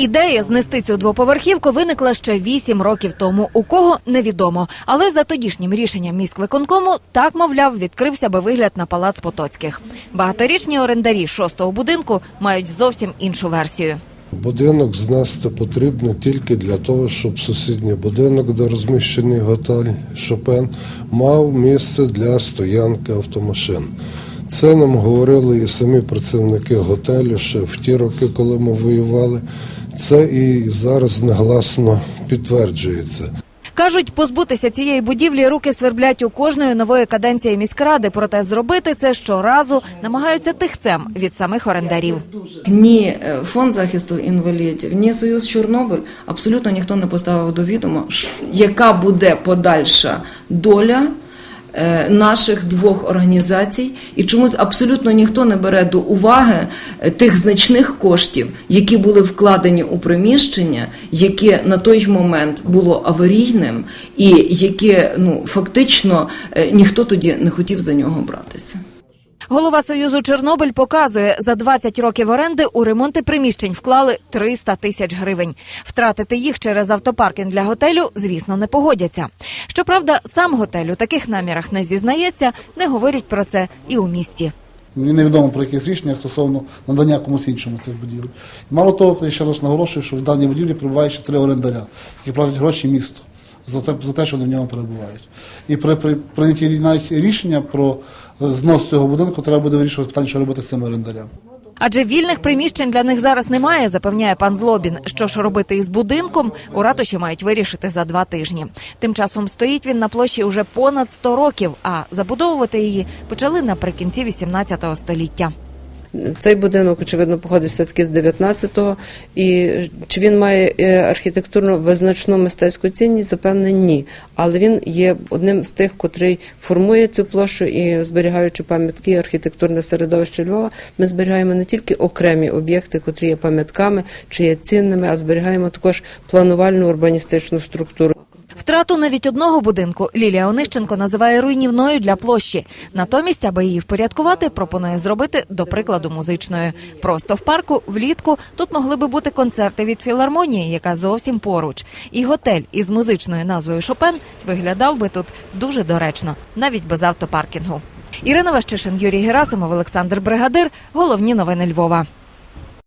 Ідея знести цю двоповерхівку виникла ще вісім років тому. У кого невідомо. Але за тодішнім рішенням міськвиконкому так, мовляв, відкрився би вигляд на палац Потоцьких. Багаторічні орендарі шостого будинку мають зовсім іншу версію. Будинок знести потрібно тільки для того, щоб сусідній будинок, де розміщений готель Шопен, мав місце для стоянки автомашин. Це нам говорили і самі працівники готелю ще в ті роки, коли ми воювали. Це і зараз негласно підтверджується. Кажуть, позбутися цієї будівлі руки сверблять у кожної нової каденції міськради, проте зробити це щоразу намагаються тихцем від самих орендарів. Ні е, фонд захисту інвалідів, ні Союз Чорнобиль абсолютно ніхто не поставив до відома, яка буде подальша доля наших двох організацій, і чомусь абсолютно ніхто не бере до уваги е, тих значних коштів, які були вкладені у приміщення, яке на той момент було аварійним, і яке ну фактично е, ніхто тоді не хотів за нього братися. Голова Союзу Чорнобиль показує, за 20 років оренди у ремонти приміщень вклали 300 тисяч гривень. Втратити їх через автопаркінг для готелю, звісно, не погодяться. Щоправда, сам готель у таких намірах не зізнається, не говорять про це і у місті. Мені невідомо про якесь рішення стосовно надання комусь іншому цих будівель. Мало того, я ще раз наголошую, що в даній будівлі перебуває ще три орендаря, які платять гроші місту за те, за те, що вони в ньому перебувають. І при, при прийнятті навіть рішення про знос цього будинку треба буде вирішувати питання, що робити з цими орендарями. Адже вільних приміщень для них зараз немає, запевняє пан Злобін. Що ж робити із будинком, у ратуші мають вирішити за два тижні. Тим часом стоїть він на площі уже понад 100 років, а забудовувати її почали наприкінці 18 століття. Цей будинок, очевидно, походить все-таки з 19-го. І чи він має е, архітектурно визначну мистецьку цінність? Запевне, ні. Але він є одним з тих, котрий формує цю площу і зберігаючи пам'ятки архітектурне середовище Львова, ми зберігаємо не тільки окремі об'єкти, котрі є пам'ятками чи є цінними, а зберігаємо також планувальну урбаністичну структуру. Втрату навіть одного будинку Лілія Онищенко називає руйнівною для площі. Натомість, аби її впорядкувати, пропонує зробити, до прикладу, музичною. Просто в парку влітку тут могли би бути концерти від філармонії, яка зовсім поруч. І готель із музичною назвою Шопен виглядав би тут дуже доречно, навіть без автопаркінгу. Ірина Ващишин, Юрій Герасимов, Олександр Бригадир. Головні новини Львова.